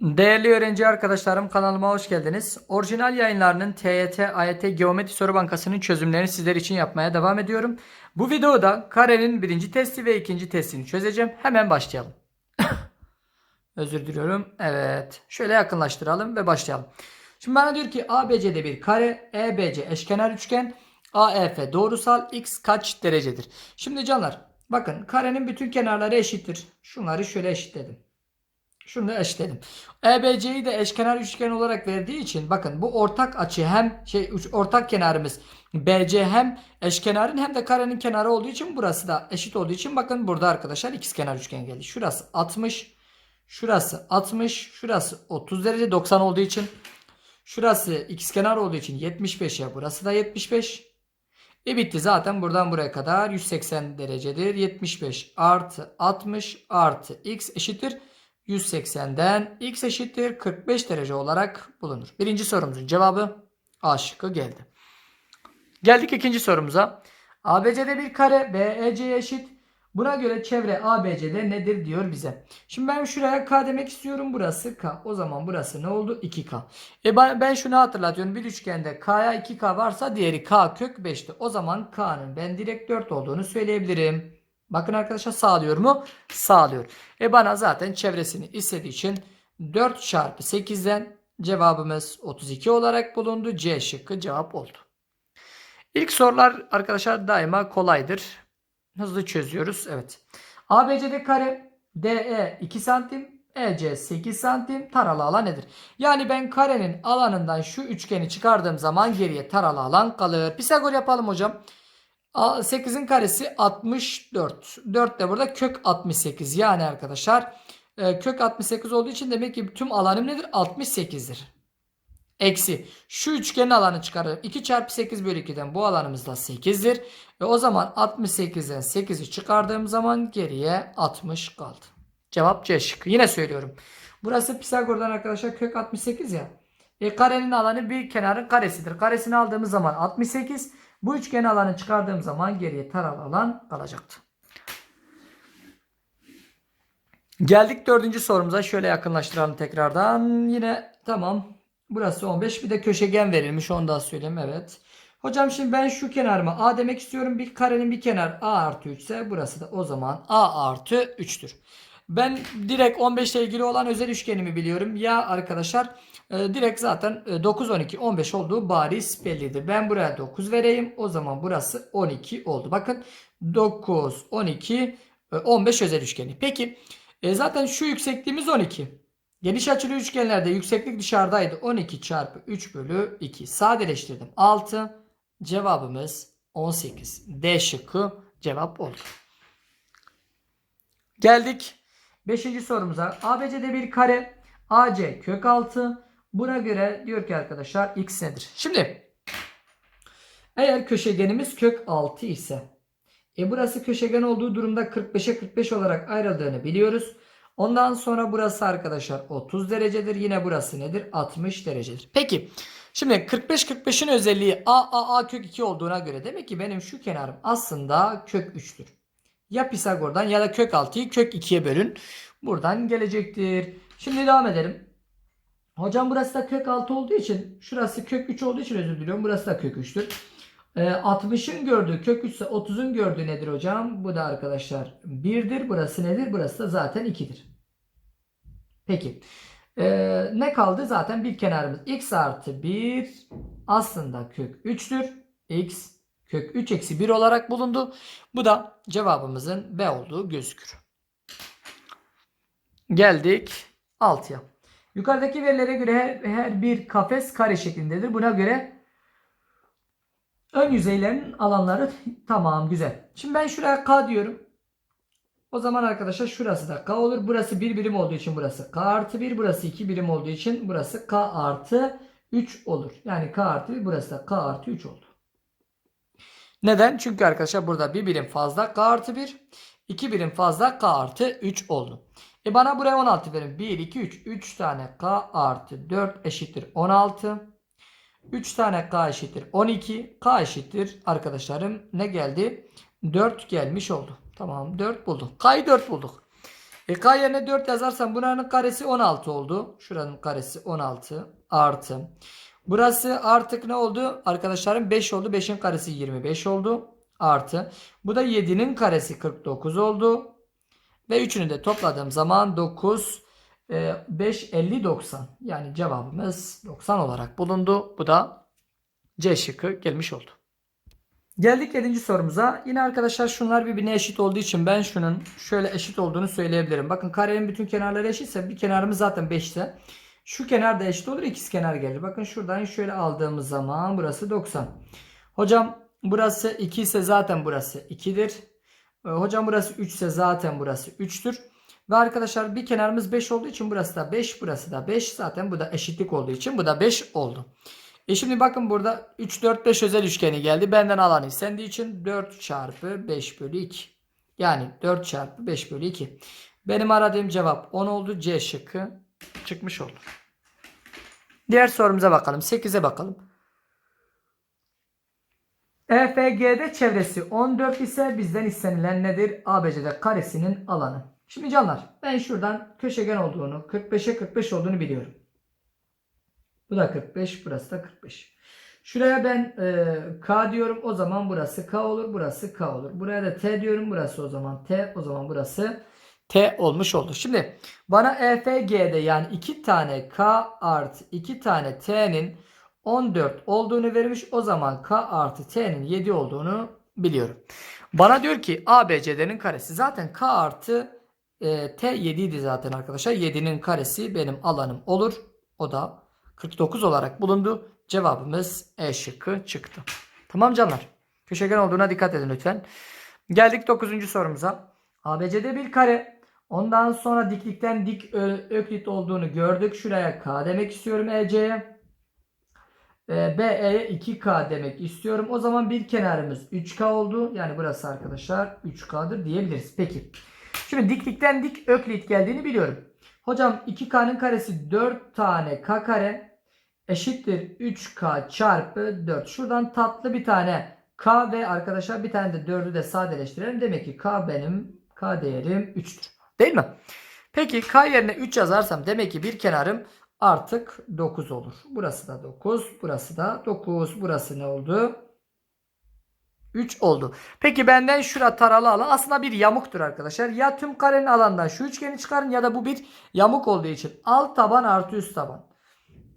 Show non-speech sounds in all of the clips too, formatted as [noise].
Değerli öğrenci arkadaşlarım kanalıma hoş geldiniz. Orijinal yayınlarının TYT, AYT, Geometri Soru Bankası'nın çözümlerini sizler için yapmaya devam ediyorum. Bu videoda karenin birinci testi ve ikinci testini çözeceğim. Hemen başlayalım. [coughs] Özür diliyorum. Evet. Şöyle yakınlaştıralım ve başlayalım. Şimdi bana diyor ki ABC'de bir kare, EBC eşkenar üçgen, AEF doğrusal, x kaç derecedir? Şimdi canlar bakın karenin bütün kenarları eşittir. Şunları şöyle eşitledim. Şunu da eşitledim. EBC'yi de eşkenar üçgen olarak verdiği için bakın bu ortak açı hem şey ortak kenarımız BC hem eşkenarın hem de karenin kenarı olduğu için burası da eşit olduğu için bakın burada arkadaşlar ikizkenar üçgen geldi. Şurası 60, şurası 60, şurası 30 derece 90 olduğu için şurası ikizkenar olduğu için 75'e burası da 75. E bitti zaten buradan buraya kadar 180 derecedir. 75 artı 60 artı x eşittir 180'den x eşittir 45 derece olarak bulunur. Birinci sorumuzun cevabı A şıkkı geldi. Geldik ikinci sorumuza. ABC'de bir kare BEC'ye eşit. Buna göre çevre ABC'de nedir diyor bize. Şimdi ben şuraya K demek istiyorum. Burası K. O zaman burası ne oldu? 2K. E ben, şunu hatırlatıyorum. Bir üçgende K'ya 2K varsa diğeri K kök 5'ti. O zaman K'nın ben direkt 4 olduğunu söyleyebilirim. Bakın arkadaşlar sağlıyor mu? Sağlıyor. E bana zaten çevresini istediği için 4 çarpı 8'den cevabımız 32 olarak bulundu. C şıkkı cevap oldu. İlk sorular arkadaşlar daima kolaydır. Hızlı çözüyoruz. Evet. ABC'de kare DE 2 santim EC 8 santim taralı alan nedir? Yani ben karenin alanından şu üçgeni çıkardığım zaman geriye taralı alan kalır. Pisagor yapalım hocam. 8'in karesi 64. 4 de burada kök 68. Yani arkadaşlar e, kök 68 olduğu için demek ki tüm alanım nedir? 68'dir. Eksi. Şu üçgenin alanı çıkarır. 2 çarpı 8 bölü 2'den bu alanımız da 8'dir. Ve o zaman 68'den 8'i çıkardığım zaman geriye 60 kaldı. Cevap C şıkkı. Yine söylüyorum. Burası Pisagor'dan arkadaşlar kök 68 ya. E, karenin alanı bir kenarın karesidir. Karesini aldığımız zaman 68. Bu üçgen alanı çıkardığım zaman geriye taralı alan kalacaktı. Geldik dördüncü sorumuza. Şöyle yakınlaştıralım tekrardan. Yine tamam. Burası 15. Bir de köşegen verilmiş. Onu da söyleyeyim. Evet. Hocam şimdi ben şu kenarıma A demek istiyorum. Bir karenin bir kenar A artı 3 ise burası da o zaman A artı 3'tür. Ben direkt 15 ile ilgili olan özel üçgenimi biliyorum. Ya arkadaşlar e, direkt zaten e, 9, 12, 15 olduğu bariz bellidir. Ben buraya 9 vereyim. O zaman burası 12 oldu. Bakın 9, 12, e, 15 özel üçgeni. Peki e, zaten şu yüksekliğimiz 12. Geniş açılı üçgenlerde yükseklik dışarıdaydı. 12 çarpı 3 bölü 2. Sadeleştirdim. 6. Cevabımız 18. D şıkkı cevap oldu. Geldik 5. sorumuza. ABC'de bir kare AC kök 6. Buna göre diyor ki arkadaşlar x nedir? Şimdi eğer köşegenimiz kök 6 ise e burası köşegen olduğu durumda 45'e 45 olarak ayrıldığını biliyoruz. Ondan sonra burası arkadaşlar 30 derecedir. Yine burası nedir? 60 derecedir. Peki şimdi 45-45'in özelliği a kök 2 olduğuna göre demek ki benim şu kenarım aslında kök 3'tür. Ya Pisagor'dan ya da kök 6'yı kök 2'ye bölün. Buradan gelecektir. Şimdi devam edelim. Hocam burası da kök 6 olduğu için şurası kök 3 olduğu için özür diliyorum. Burası da kök 3'tür. Ee, 60'ın gördüğü kök 3 ise 30'un gördüğü nedir hocam? Bu da arkadaşlar 1'dir. Burası nedir? Burası da zaten 2'dir. Peki. Ee, ne kaldı? Zaten bir kenarımız x artı 1 aslında kök 3'tür. x kök 3 eksi 1 olarak bulundu. Bu da cevabımızın B olduğu gözükür. Geldik 6'ya. Yukarıdaki verilere göre her, bir kafes kare şeklindedir. Buna göre ön yüzeylerin alanları tamam güzel. Şimdi ben şuraya K diyorum. O zaman arkadaşlar şurası da K olur. Burası 1 birim olduğu için burası K artı 1. Burası 2 birim olduğu için burası K artı 3 olur. Yani K artı 1 burası da K artı 3 oldu. Neden? Çünkü arkadaşlar burada bir birim fazla K artı 1. 2 birim fazla K artı 3 oldu. E bana buraya 16 verin. 1, 2, 3. 3 tane K artı 4 eşittir 16. 3 tane K eşittir 12. K eşittir arkadaşlarım ne geldi? 4 gelmiş oldu. Tamam 4 bulduk. K'yı 4 bulduk. E, K yerine 4 yazarsam buranın karesi 16 oldu. Şuranın karesi 16 artı. Burası artık ne oldu? Arkadaşlarım 5 oldu. 5'in karesi 25 oldu. Artı. Bu da 7'nin karesi 49 oldu. Ve üçünü de topladığım zaman 9, e, 5, 50, 90. Yani cevabımız 90 olarak bulundu. Bu da C şıkkı gelmiş oldu. Geldik 7. sorumuza. Yine arkadaşlar şunlar birbirine eşit olduğu için ben şunun şöyle eşit olduğunu söyleyebilirim. Bakın karenin bütün kenarları eşitse bir kenarımız zaten 5 ise şu kenar da eşit olur ikiz kenar gelir. Bakın şuradan şöyle aldığımız zaman burası 90. Hocam burası 2 ise zaten burası 2'dir. Ee, Hocam burası 3 ise zaten burası 3'tür. Ve arkadaşlar bir kenarımız 5 olduğu için burası da 5 burası da 5 zaten bu da eşitlik olduğu için bu da 5 oldu. E şimdi bakın burada 3 4 5 özel üçgeni geldi. Benden alan istendiği için 4 çarpı 5 bölü 2. Yani 4 çarpı 5 bölü 2. Benim aradığım cevap 10 oldu. C şıkkı çıkmış oldu. Diğer sorumuza bakalım. 8'e bakalım. EFG'de çevresi 14 ise bizden istenilen nedir? ABC'de karesinin alanı. Şimdi canlar ben şuradan köşegen olduğunu 45'e 45 olduğunu biliyorum. Bu da 45 burası da 45. Şuraya ben e, K diyorum o zaman burası K olur burası K olur. Buraya da T diyorum burası o zaman T o zaman burası T olmuş oldu. Şimdi bana EFG'de yani 2 tane K artı 2 tane T'nin 14 olduğunu vermiş. O zaman K artı T'nin 7 olduğunu biliyorum. Bana diyor ki ABC'denin karesi. Zaten K artı e, T 7 idi zaten arkadaşlar. 7'nin karesi benim alanım olur. O da 49 olarak bulundu. Cevabımız E şıkkı çıktı. Tamam canlar. Köşegen olduğuna dikkat edin lütfen. Geldik 9. sorumuza. ABC'de bir kare. Ondan sonra diklikten dik öklit olduğunu gördük. Şuraya K demek istiyorum EC'ye. E, BE'ye 2K demek istiyorum. O zaman bir kenarımız 3K oldu. Yani burası arkadaşlar 3K'dır diyebiliriz. Peki. Şimdi diklikten dik öklit geldiğini biliyorum. Hocam 2K'nın karesi 4 tane K kare eşittir 3K çarpı 4. Şuradan tatlı bir tane K ve arkadaşlar bir tane de 4'ü de sadeleştirelim. Demek ki K benim K değerim 3'tür. Değil mi? Peki K yerine 3 yazarsam demek ki bir kenarım artık 9 olur. Burası da 9. Burası da 9. Burası ne oldu? 3 oldu. Peki benden şura taralı alan aslında bir yamuktur arkadaşlar. Ya tüm karenin alandan şu üçgeni çıkarın ya da bu bir yamuk olduğu için alt taban artı üst taban.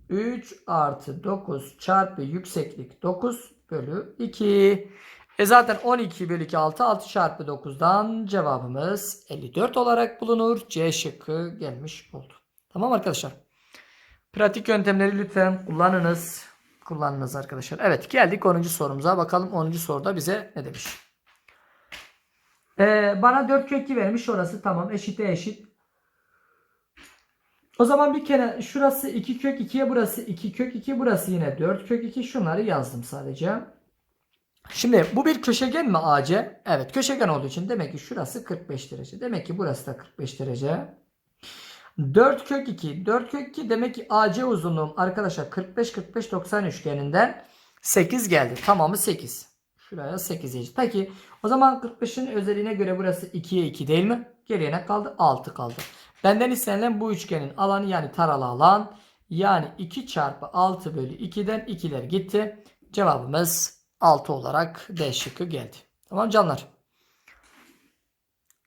3 artı 9 çarpı yükseklik 9 bölü 2. E zaten 12 bölü 2 6 6 çarpı 9'dan cevabımız 54 olarak bulunur. C şıkkı gelmiş oldu. Tamam arkadaşlar. Pratik yöntemleri lütfen kullanınız. Kullanınız arkadaşlar. Evet geldik 10. sorumuza. Bakalım 10. soruda bize ne demiş. Ee, bana 4 kök 2 vermiş. Orası tamam. Eşite eşit. O zaman bir kere şurası 2 kök 2'ye burası 2 kök 2 burası yine 4 kök 2 şunları yazdım sadece. Şimdi bu bir köşegen mi AC? Evet köşegen olduğu için demek ki şurası 45 derece. Demek ki burası da 45 derece. 4 kök 2. 4 kök 2 demek ki AC uzunluğum arkadaşlar 45 45 90 üçgeninden 8 geldi. Tamamı 8. Şuraya 8 yazıyor. Peki o zaman 45'in özelliğine göre burası 2'ye 2 değil mi? Geriye ne kaldı? 6 kaldı. Benden istenilen bu üçgenin alanı yani taralı alan yani 2 çarpı 6 bölü 2'den 2'ler gitti. Cevabımız 6 olarak D şıkkı geldi. Tamam canlar.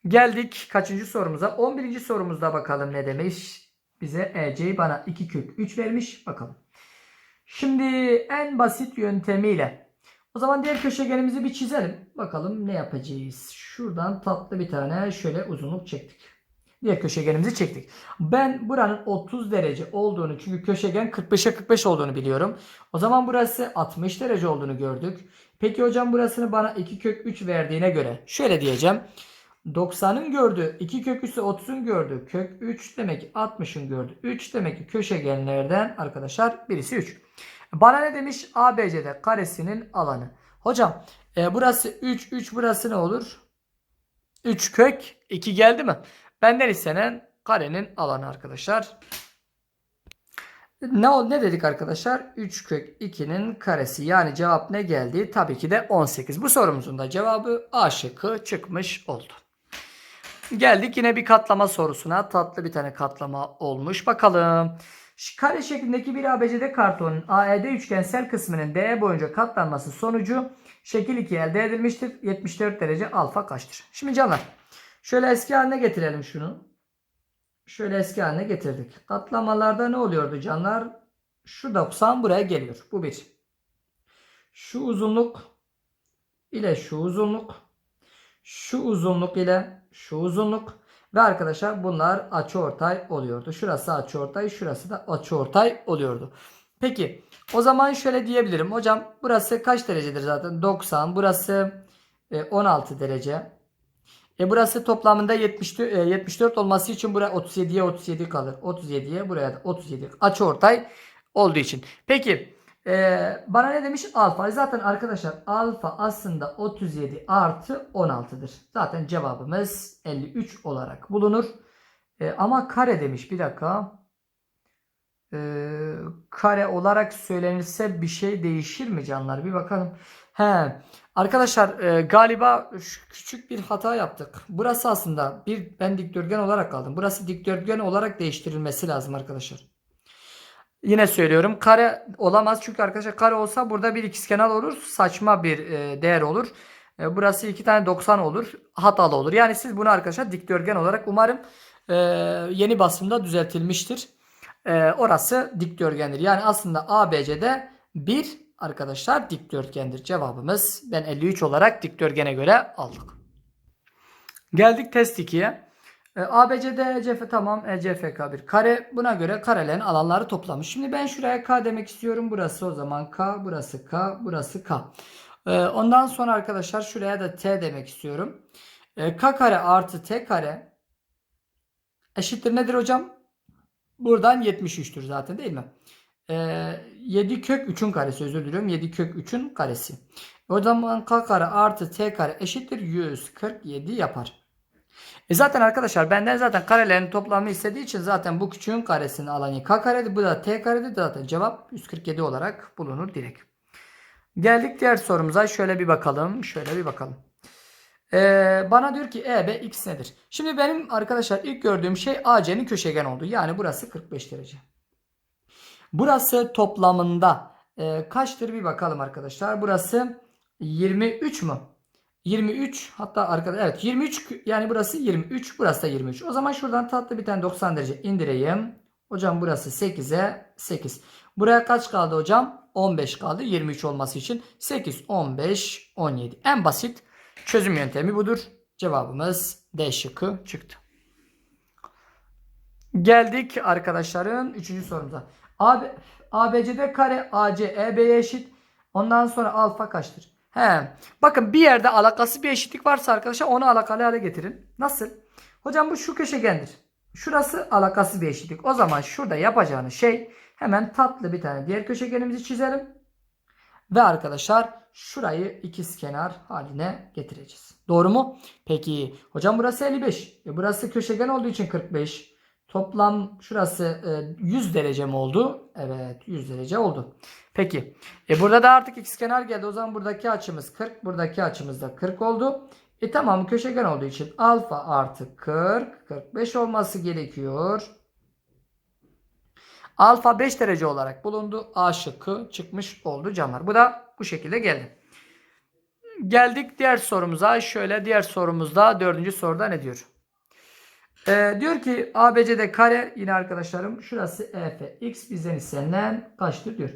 Geldik kaçıncı sorumuza? 11. sorumuzda bakalım ne demiş. Bize EC'yi bana 2 kök 3 vermiş. Bakalım. Şimdi en basit yöntemiyle o zaman diğer köşegenimizi bir çizelim. Bakalım ne yapacağız. Şuradan tatlı bir tane şöyle uzunluk çektik. Diğer köşegenimizi çektik. Ben buranın 30 derece olduğunu çünkü köşegen 45'e 45 olduğunu biliyorum. O zaman burası 60 derece olduğunu gördük. Peki hocam burasını bana 2 kök 3 verdiğine göre şöyle diyeceğim. 90'ın gördüğü 2 kök üssü 30'un gördüğü kök 3 demek ki 60'ın gördüğü 3 demek ki köşegenlerden arkadaşlar birisi 3. Bana ne demiş? ABC'de karesinin alanı. Hocam e, burası 3 3 burası ne olur? 3 kök 2 geldi mi? Benden istenen karenin alanı arkadaşlar. Ne ne dedik arkadaşlar? 3 kök 2'nin karesi. Yani cevap ne geldi? Tabii ki de 18. Bu sorumuzun da cevabı A şıkkı çıkmış oldu. Geldik yine bir katlama sorusuna. Tatlı bir tane katlama olmuş. Bakalım. Kare şeklindeki bir ABCD kartonun AED üçgensel kısmının D boyunca katlanması sonucu şekil 2 elde edilmiştir. 74 derece alfa kaçtır? Şimdi canlar şöyle eski haline getirelim şunu. Şöyle eski haline getirdik. Katlamalarda ne oluyordu canlar? Şu 90 buraya geliyor. Bu bir. Şu uzunluk ile şu uzunluk. Şu uzunluk ile şu uzunluk. Ve arkadaşlar bunlar açıortay oluyordu. Şurası açıortay, şurası da açıortay oluyordu. Peki o zaman şöyle diyebilirim. Hocam burası kaç derecedir zaten? 90. Burası e, 16 derece. E burası toplamında 74, e, 74 olması için buraya 37'ye 37 kalır. 37'ye buraya da 37. Açıortay olduğu için. Peki e, bana ne demiş? Alfa. Zaten arkadaşlar alfa aslında 37 artı 16'dır. Zaten cevabımız 53 olarak bulunur. E, ama kare demiş. Bir dakika. E, kare olarak söylenirse bir şey değişir mi canlar? Bir bakalım. He. Arkadaşlar e, galiba küçük bir hata yaptık. Burası aslında bir ben dikdörtgen olarak kaldım. Burası dikdörtgen olarak değiştirilmesi lazım arkadaşlar. Yine söylüyorum kare olamaz çünkü arkadaşlar kare olsa burada bir ikizkenar olur. Saçma bir e, değer olur. E, burası iki tane 90 olur. Hatalı olur. Yani siz bunu arkadaşlar dikdörtgen olarak umarım e, yeni basımda düzeltilmiştir. E, orası dikdörtgendir. Yani aslında ABC'de bir arkadaşlar dikdörtgendir. Cevabımız ben 53 olarak dikdörtgene göre aldık. Geldik test 2'ye. E, ABCD ECF tamam ECFK bir kare. Buna göre karelerin alanları toplamış. Şimdi ben şuraya K demek istiyorum. Burası o zaman K, burası K, burası K. E, ondan sonra arkadaşlar şuraya da T demek istiyorum. E, K kare artı T kare eşittir nedir hocam? Buradan 73'tür zaten değil mi? E, 7 kök 3'ün karesi özür diliyorum. 7 kök 3'ün karesi. O zaman K kare artı T kare eşittir 147 yapar. E zaten arkadaşlar benden zaten karelerin toplamı istediği için zaten bu küçüğün karesinin alanı k karedir. Bu da t karedir. Zaten cevap 147 olarak bulunur direkt. Geldik diğer sorumuza. Şöyle bir bakalım. Şöyle bir bakalım. Ee, bana diyor ki EB x nedir? Şimdi benim arkadaşlar ilk gördüğüm şey AC'nin köşegen oldu. Yani burası 45 derece. Burası toplamında e, kaçtır bir bakalım arkadaşlar. Burası 23 mu? 23 hatta arkada evet 23 yani burası 23 burası da 23. O zaman şuradan tatlı bir tane 90 derece indireyim. Hocam burası 8'e 8. Buraya kaç kaldı hocam? 15 kaldı 23 olması için. 8, 15, 17. En basit çözüm yöntemi budur. Cevabımız D şıkkı çıktı. Geldik arkadaşların 3. sorumuza. AB, ABCD kare AC EB'ye eşit. Ondan sonra alfa kaçtır? He. Bakın bir yerde alakası bir eşitlik varsa arkadaşlar onu alakalı hale getirin. Nasıl? Hocam bu şu köşegendir. Şurası alakası bir eşitlik. O zaman şurada yapacağınız şey hemen tatlı bir tane diğer köşegenimizi çizelim. Ve arkadaşlar şurayı ikizkenar haline getireceğiz. Doğru mu? Peki hocam burası 55. E burası köşegen olduğu için 45. Toplam şurası e, 100 derece mi oldu? Evet 100 derece oldu. Peki. E burada da artık ikizkenar geldi. O zaman buradaki açımız 40. Buradaki açımız da 40 oldu. E tamam köşegen olduğu için alfa artı 40 45 olması gerekiyor. Alfa 5 derece olarak bulundu. A şıkkı çıkmış oldu canlar. Bu da bu şekilde geldi. Geldik diğer sorumuza. Şöyle diğer sorumuzda dördüncü soruda ne diyor? Ee, diyor ki ABCD kare yine arkadaşlarım şurası EF x bizden istenilen kaçtır diyor.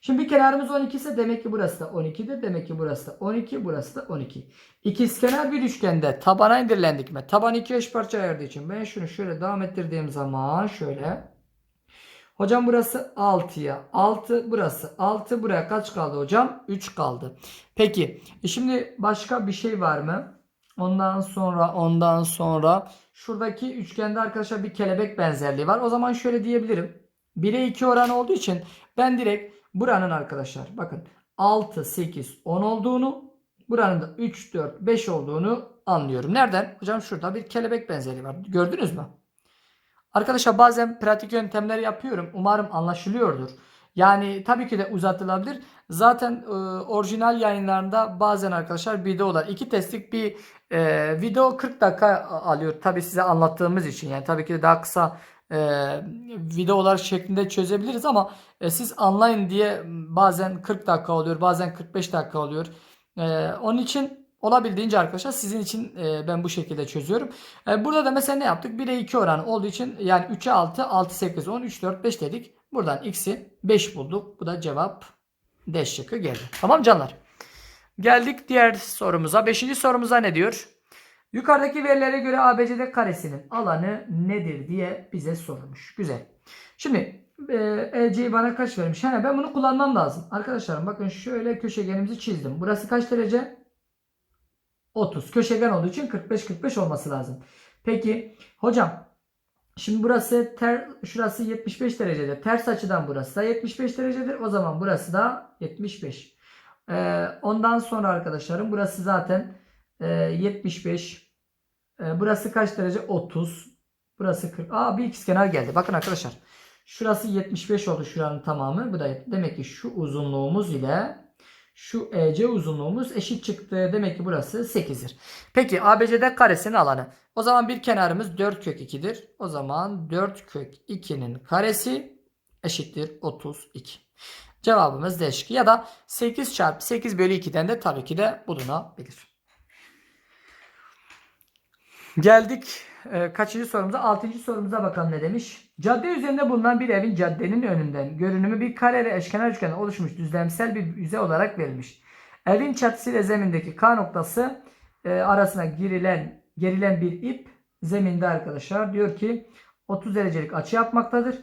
Şimdi bir kenarımız 12 ise demek ki burası da 12'dir. Demek ki burası da 12, burası da 12. İkizkenar bir üçgende tabana indirilen dikme. Taban iki eş parça ayırdığı için ben şunu şöyle devam ettirdiğim zaman şöyle. Hocam burası 6'ya 6 burası 6 buraya kaç kaldı hocam? 3 kaldı. Peki e şimdi başka bir şey var mı? Ondan sonra ondan sonra şuradaki üçgende arkadaşlar bir kelebek benzerliği var. O zaman şöyle diyebilirim. 1'e 2 oran olduğu için ben direkt buranın arkadaşlar bakın 6, 8, 10 olduğunu buranın da 3, 4, 5 olduğunu anlıyorum. Nereden? Hocam şurada bir kelebek benzerliği var. Gördünüz mü? Arkadaşlar bazen pratik yöntemler yapıyorum. Umarım anlaşılıyordur. Yani tabii ki de uzatılabilir. Zaten e, orijinal yayınlarında bazen arkadaşlar videolar iki testlik bir e, video 40 dakika alıyor. Tabii size anlattığımız için yani tabii ki de daha kısa e, videolar şeklinde çözebiliriz ama e, siz anlayın diye bazen 40 dakika oluyor, bazen 45 dakika oluyor. E, onun için olabildiğince arkadaşlar sizin için e, ben bu şekilde çözüyorum. E, burada da mesela ne yaptık? 1'e 2 oranı olduğu için yani 3'e 6, 6, 8, 10, 3, 4, 5 dedik. Buradan x'i 5 bulduk. Bu da cevap D şıkkı geldi. Tamam canlar. Geldik diğer sorumuza. Beşinci sorumuza ne diyor? Yukarıdaki verilere göre ABCD karesinin alanı nedir diye bize sorulmuş. Güzel. Şimdi e, EC'yi bana kaç vermiş? Yani ben bunu kullanmam lazım. Arkadaşlarım bakın şöyle köşegenimizi çizdim. Burası kaç derece? 30. Köşegen olduğu için 45-45 olması lazım. Peki hocam şimdi burası ter, şurası 75 derecedir. Ters açıdan burası da 75 derecedir. O zaman burası da 75. Ee, ondan sonra arkadaşlarım burası zaten e, 75. E, burası kaç derece? 30. Burası 40. Aa bir ikizkenar geldi. Bakın arkadaşlar. Şurası 75 oldu şuranın tamamı. Bu da demek ki şu uzunluğumuz ile şu EC uzunluğumuz eşit çıktı. Demek ki burası 8'dir. Peki ABCD karesinin alanı. O zaman bir kenarımız 4 kök 2'dir. O zaman 4 kök 2'nin karesi eşittir 32. Cevabımız D. Ya da 8 çarpı 8 bölü 2'den de tabii ki de bulunabilir. Geldik e, kaçıncı sorumuza? Altıncı sorumuza bakalım ne demiş. Cadde üzerinde bulunan bir evin caddenin önünden görünümü bir kare ve eşkenar üçgenden oluşmuş düzlemsel bir yüzey olarak verilmiş. Evin çatısı ile zemindeki K noktası e, arasına girilen gerilen bir ip zeminde arkadaşlar diyor ki 30 derecelik açı yapmaktadır.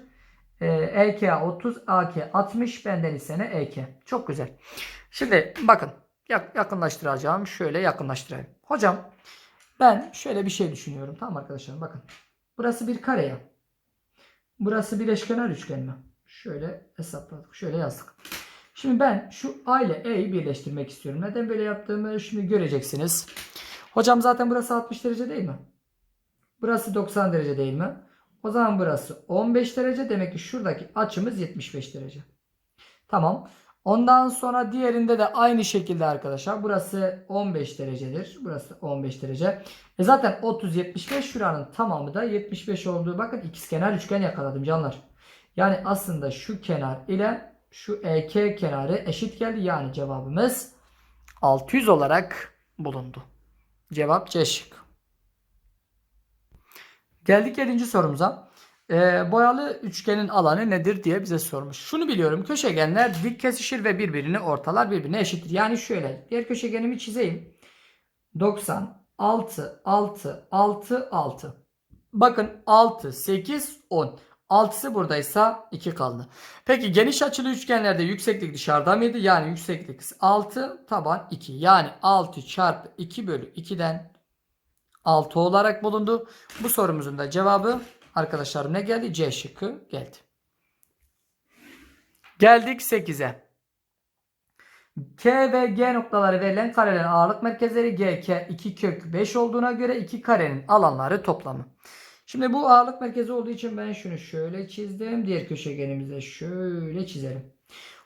E, EK 30, AK 60, benden ise ne EK. Çok güzel. Şimdi bakın yak- yakınlaştıracağım. Şöyle yakınlaştırayım. Hocam ben şöyle bir şey düşünüyorum. Tamam arkadaşlar bakın. Burası bir kare ya. Burası bir eşkenar üçgen mi? Şöyle hesapladık. Şöyle yazdık. Şimdi ben şu A ile E'yi birleştirmek istiyorum. Neden böyle yaptığımı şimdi göreceksiniz. Hocam zaten burası 60 derece değil mi? Burası 90 derece değil mi? O zaman burası 15 derece. Demek ki şuradaki açımız 75 derece. Tamam. Ondan sonra diğerinde de aynı şekilde arkadaşlar. Burası 15 derecedir. Burası 15 derece. E zaten 30 75 şuranın tamamı da 75 olduğu bakın ikizkenar üçgen yakaladım canlar. Yani aslında şu kenar ile şu EK kenarı eşit geldi. Yani cevabımız 600 olarak bulundu. Cevap C şık. Geldik 7. sorumuza. Ee, boyalı üçgenin alanı nedir diye bize sormuş. Şunu biliyorum. Köşegenler dik kesişir ve birbirini ortalar birbirine eşittir. Yani şöyle. Diğer köşegenimi çizeyim. 90, 6, 6, 6, 6. Bakın 6, 8, 10. 6'sı buradaysa 2 kaldı. Peki geniş açılı üçgenlerde yükseklik dışarıda mıydı? Yani yükseklik 6, taban 2. Yani 6 çarpı 2 bölü 2'den 6 olarak bulundu. Bu sorumuzun da cevabı arkadaşlar ne geldi? C şıkkı geldi. Geldik 8'e. K ve G noktaları verilen karelerin ağırlık merkezleri G, K 2 kök 5 olduğuna göre iki karenin alanları toplamı. Şimdi bu ağırlık merkezi olduğu için ben şunu şöyle çizdim. Diğer köşegenimizi şöyle çizelim.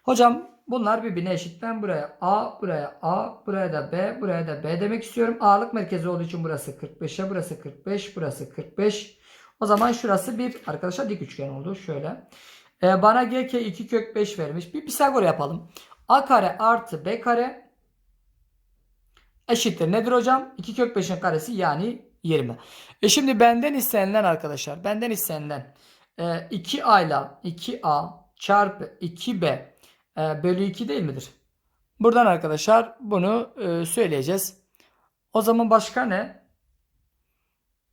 Hocam bunlar birbirine eşit. Ben buraya A, buraya A, buraya da B, buraya da B demek istiyorum. Ağırlık merkezi olduğu için burası 45'e, burası 45, burası 45. O zaman şurası bir arkadaşlar dik üçgen oldu. Şöyle. Ee, bana GK 2 kök 5 vermiş. Bir Pisagor yapalım. A kare artı B kare eşittir. Nedir hocam? 2 kök 5'in karesi yani 20. E şimdi benden istenilen arkadaşlar. Benden istenilen e, 2A ile 2A çarpı 2B e, bölü 2 değil midir? Buradan arkadaşlar bunu e, söyleyeceğiz. O zaman başka ne?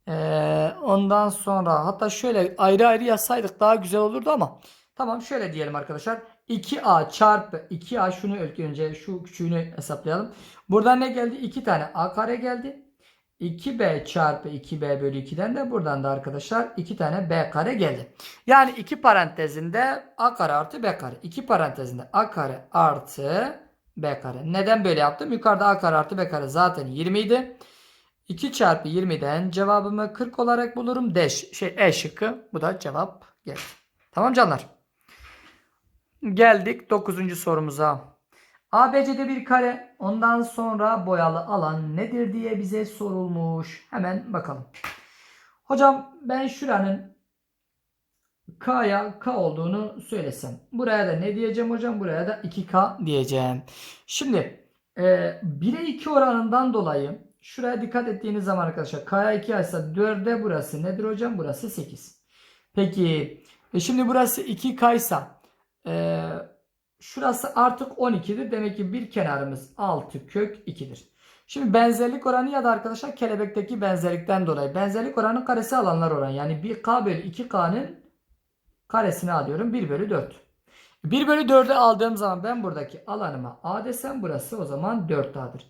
E, ondan sonra hatta şöyle ayrı ayrı yazsaydık daha güzel olurdu ama tamam şöyle diyelim arkadaşlar. 2A çarpı 2A şunu önce şu küçüğünü hesaplayalım. Buradan ne geldi? 2 tane A kare geldi. 2b çarpı 2b bölü 2'den de buradan da arkadaşlar 2 tane b kare geldi. Yani 2 parantezinde a kare artı b kare. 2 parantezinde a kare artı b kare. Neden böyle yaptım? Yukarıda a kare artı b kare zaten 20 idi. 2 çarpı 20'den cevabımı 40 olarak bulurum. D, şey, e şıkkı. Bu da cevap geldi. Tamam canlar. Geldik 9. sorumuza. ABC'de bir kare ondan sonra boyalı alan nedir diye bize sorulmuş. Hemen bakalım. Hocam ben şuranın K'ya K olduğunu söylesem. Buraya da ne diyeceğim hocam? Buraya da 2K diyeceğim. Şimdi e, 1'e 2 oranından dolayı şuraya dikkat ettiğiniz zaman arkadaşlar K'ya 2 ise 4'e burası nedir hocam? Burası 8. Peki e şimdi burası 2K ise e, şurası artık 12'dir. Demek ki bir kenarımız 6 kök 2'dir. Şimdi benzerlik oranı ya da arkadaşlar kelebekteki benzerlikten dolayı benzerlik oranı karesi alanlar oranı. Yani 1K bölü 2K'nın karesini alıyorum. 1 bölü 4. 1 bölü 4'ü aldığım zaman ben buradaki alanıma A desem burası o zaman 4A'dır.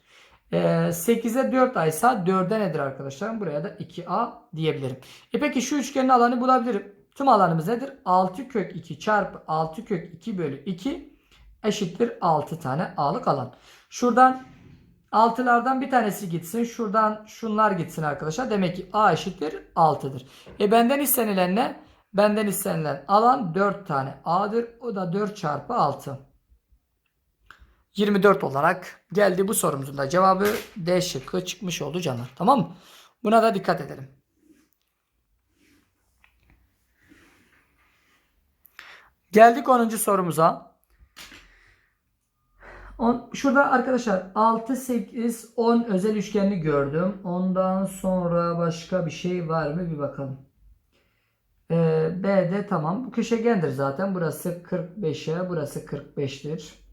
Ee, 8'e 4 A ise 4'e nedir arkadaşlar? Buraya da 2A diyebilirim. E peki şu üçgenin alanı bulabilirim. Tüm alanımız nedir? 6 kök 2 çarpı 6 kök 2 bölü 2 eşittir 6 tane A'lık alan. Şuradan 6'lardan bir tanesi gitsin. Şuradan şunlar gitsin arkadaşlar. Demek ki A eşittir 6'dır. E benden istenilen ne? Benden istenilen alan 4 tane A'dır. O da 4 çarpı 6. 24 olarak geldi bu sorumuzun da cevabı D şıkkı çıkmış oldu canlar. Tamam mı? Buna da dikkat edelim. Geldik 10. sorumuza. On, şurada arkadaşlar 6, 8, 10 özel üçgenini gördüm. Ondan sonra başka bir şey var mı bir bakalım. Ee, B'de tamam. Bu köşegendir zaten. Burası 45'e, burası 45'tir.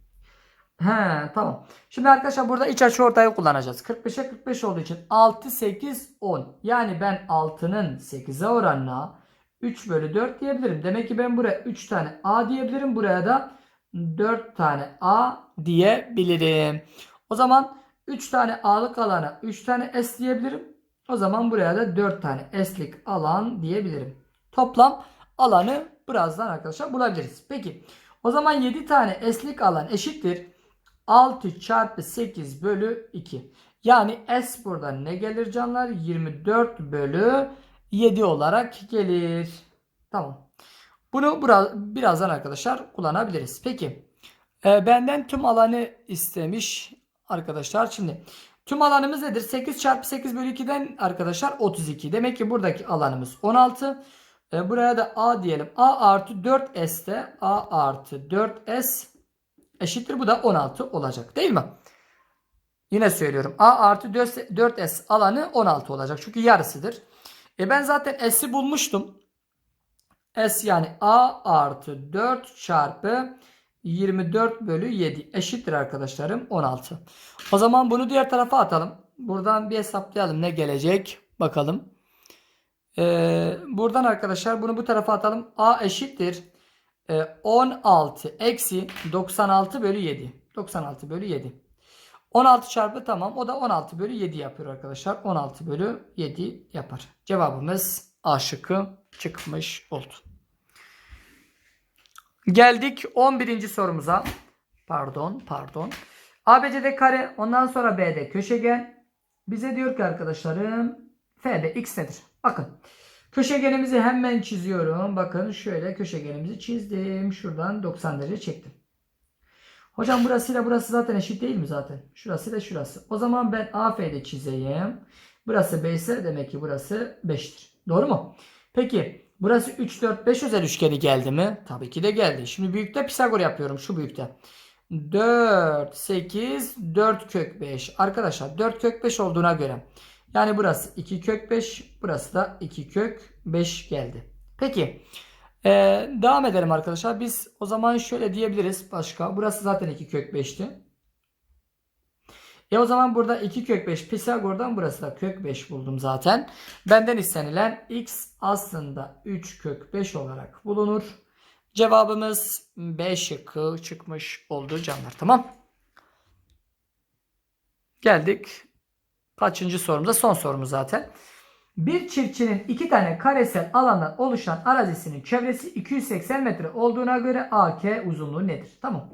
He tamam. Şimdi arkadaşlar burada iç açı ortayı kullanacağız. 45'e 45 olduğu için 6, 8, 10. Yani ben 6'nın 8'e oranına 3 bölü 4 diyebilirim. Demek ki ben buraya 3 tane A diyebilirim. Buraya da 4 tane A diyebilirim. O zaman 3 tane A'lık alana 3 tane S diyebilirim. O zaman buraya da 4 tane S'lik alan diyebilirim. Toplam alanı birazdan arkadaşlar bulabiliriz. Peki o zaman 7 tane S'lik alan eşittir. 6 çarpı 8 bölü 2. Yani S buradan ne gelir canlar? 24 bölü 7 olarak gelir. Tamam. Bunu biraz, birazdan arkadaşlar kullanabiliriz. Peki. E, benden tüm alanı istemiş arkadaşlar. Şimdi tüm alanımız nedir? 8 çarpı 8 bölü 2'den arkadaşlar 32. Demek ki buradaki alanımız 16. E, buraya da A diyelim. A artı 4S'te A artı 4S eşittir. Bu da 16 olacak. Değil mi? Yine söylüyorum. A artı 4S alanı 16 olacak. Çünkü yarısıdır. E ben zaten S'i bulmuştum. S yani A artı 4 çarpı 24 bölü 7 eşittir arkadaşlarım 16. O zaman bunu diğer tarafa atalım. Buradan bir hesaplayalım ne gelecek bakalım. Ee, buradan arkadaşlar bunu bu tarafa atalım. A eşittir 16 eksi 96 bölü 7. 96 bölü 7. 16 çarpı tamam. O da 16 bölü 7 yapıyor arkadaşlar. 16 bölü 7 yapar. Cevabımız A şıkkı çıkmış oldu. Geldik 11. sorumuza. Pardon, pardon. ABC'de kare, ondan sonra B'de köşegen. Bize diyor ki arkadaşlarım F'de x nedir? Bakın. Köşegenimizi hemen çiziyorum. Bakın şöyle köşegenimizi çizdim. Şuradan 90 derece çektim. Hocam burasıyla burası zaten eşit değil mi zaten? Şurasıyla şurası. O zaman ben AF'de çizeyim. Burası B ise demek ki burası 5'tir. Doğru mu? Peki burası 3, 4, 5 özel üçgeni geldi mi? Tabii ki de geldi. Şimdi büyükte Pisagor yapıyorum şu büyükte. 4, 8, 4 kök 5. Arkadaşlar 4 kök 5 olduğuna göre. Yani burası 2 kök 5. Burası da 2 kök 5 geldi. Peki. Ee, devam edelim arkadaşlar. Biz o zaman şöyle diyebiliriz. Başka. Burası zaten 2 kök 5'ti. E o zaman burada 2 kök 5 Pisagor'dan burası da kök 5 buldum zaten. Benden istenilen x aslında 3 kök 5 olarak bulunur. Cevabımız B şıkkı çıkmış oldu canlar. Tamam. Geldik. Kaçıncı sorumuza? Son sorumuz zaten. Bir çiftçinin iki tane karesel alandan oluşan arazisinin çevresi 280 metre olduğuna göre AK uzunluğu nedir? Tamam.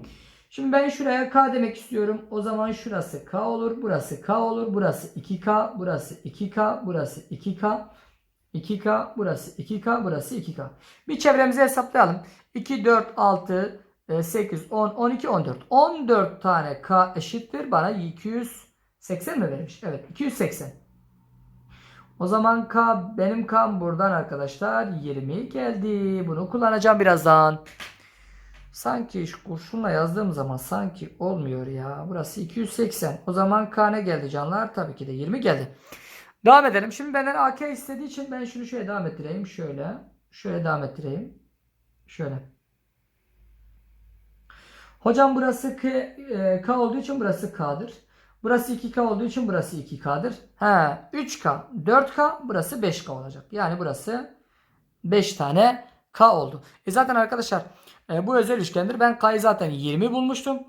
Şimdi ben şuraya K demek istiyorum. O zaman şurası K olur. Burası K olur. Burası 2K. Burası 2K. Burası 2K. 2K. Burası 2K. Burası 2K. Bir çevremizi hesaplayalım. 2, 4, 6, 8, 10, 12, 14. 14 tane K eşittir. Bana 280 mi vermiş? Evet 280. O zaman K benim K'm buradan arkadaşlar 20 geldi. Bunu kullanacağım birazdan. Sanki şu kurşunla yazdığım zaman sanki olmuyor ya. Burası 280. O zaman K ne geldi canlar? Tabii ki de 20 geldi. Devam edelim. Şimdi benden AK istediği için ben şunu şöyle devam ettireyim. Şöyle. Şöyle devam ettireyim. Şöyle. Hocam burası K, e, K olduğu için burası K'dır. Burası 2K olduğu için burası 2K'dır. He, 3K, 4K, burası 5K olacak. Yani burası 5 tane K oldu. E zaten arkadaşlar e, bu özel üçgendir. Ben K'yı zaten 20 bulmuştum.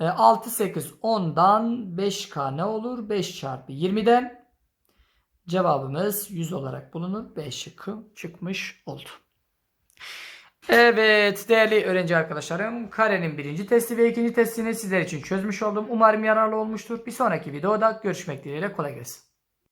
E, 6, 8, 10'dan 5K ne olur? 5 çarpı 20'den cevabımız 100 olarak bulunur. 5 şıkkı çıkmış oldu. Evet değerli öğrenci arkadaşlarım karenin birinci testi ve ikinci testini sizler için çözmüş oldum. Umarım yararlı olmuştur. Bir sonraki videoda görüşmek dileğiyle kolay gelsin.